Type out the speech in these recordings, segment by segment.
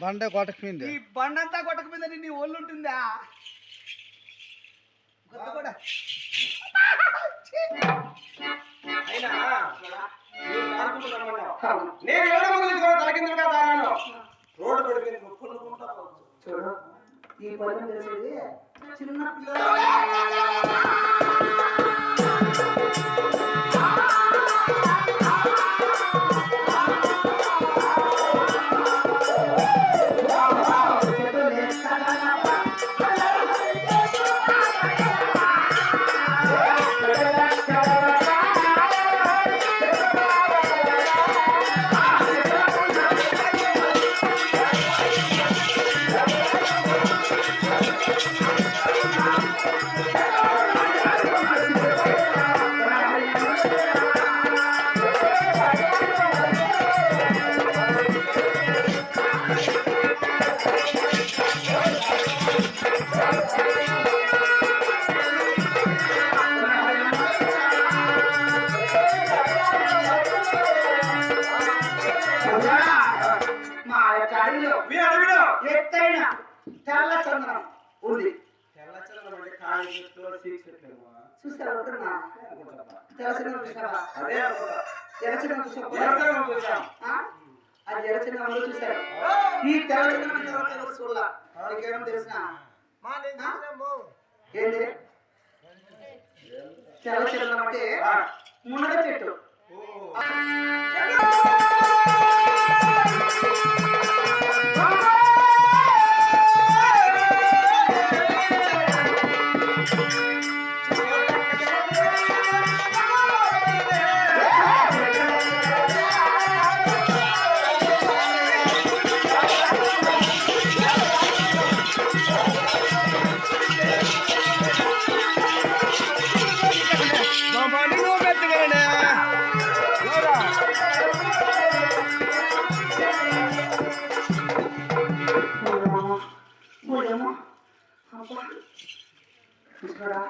బండ కొట్టకపోయింది ఈ బండంతా కొట్టకపోయిందని నీ ఒళ్ళు ఉంటుందా? నువ్వు అనుకుంటున్నావు తెల్ల చందనం ఉంది. అంటే కాళ్ళు చెట్లు ఒకరున్నా? తెల్ల చందనం చూసావా? అదే చూసాం ఆ? అది ఎర్ర చూశారు ఈ తెల్ల చందనం అంటే ఎవరో చూడాల. నీకేమో తెలిసిన ఏంటి తెల్ల చందనం అంటే మునగ చెట్టు. మూడేమో అబ్బా. చూసారా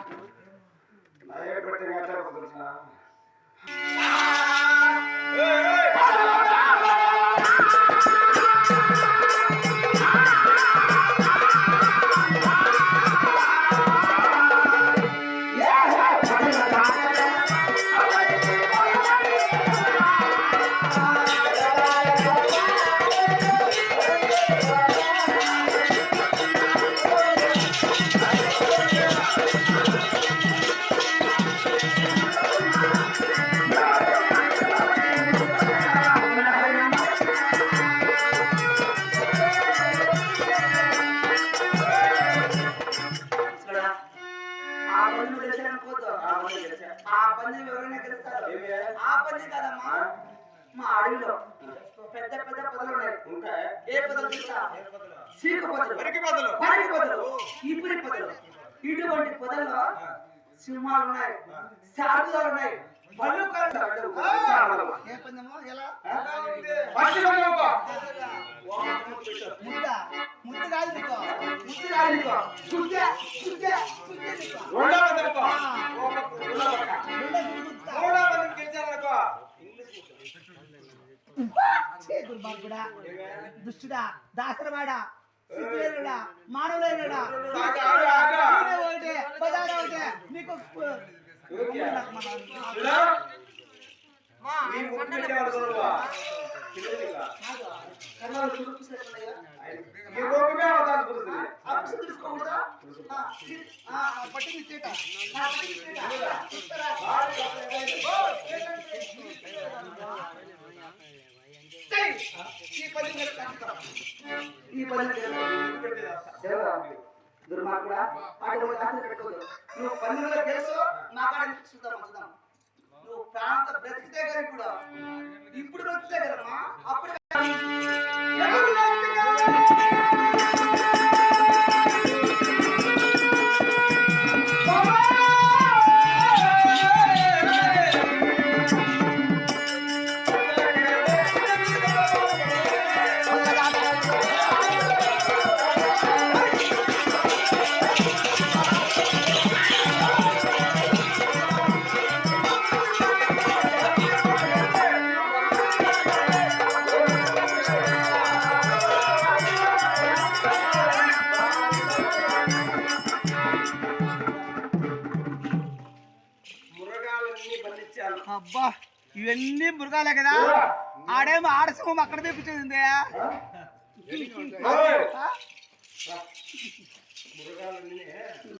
పందెం ఎవరైనా గెలుస్తారు? ఆ పందెం కాదమ్మా. మా అడవిలో పెద్ద పెద్ద పొదలు ఉన్నాయి? ఏ పొదలు చూసా సీక పొదలు. పరికి పొదలు. ఇపురి పొదలు. ఇటువంటి పొదల్లో సింహాలు ఉన్నాయి. శారదాలు ఉన్నాయి. బళ్ళు ఏ పందెమో? ఎలా. ముద్ద. ముద్ద. ముద్ద. బాగుడా దుష్టుడా దాసరవాడా ఒకటే బజారా ఒకటే నీకు ముక్కు ఈ పది మీద కట్టుకో. ఈ పది మీద ముక్కు పెట్టుకోదు నువ్వు పన్నులో కేసు మా కాడ చూద్దాం నువ్వు ప్రాంత బ్రతికితే కానీ కూడా ఇప్పుడు బ్రతికితే కదమ్మా అప్పుడు అబ్బా ఇవన్నీ మృగాలే కదా? ఆడేమో ఆడసింహం అక్కడ. ఆ?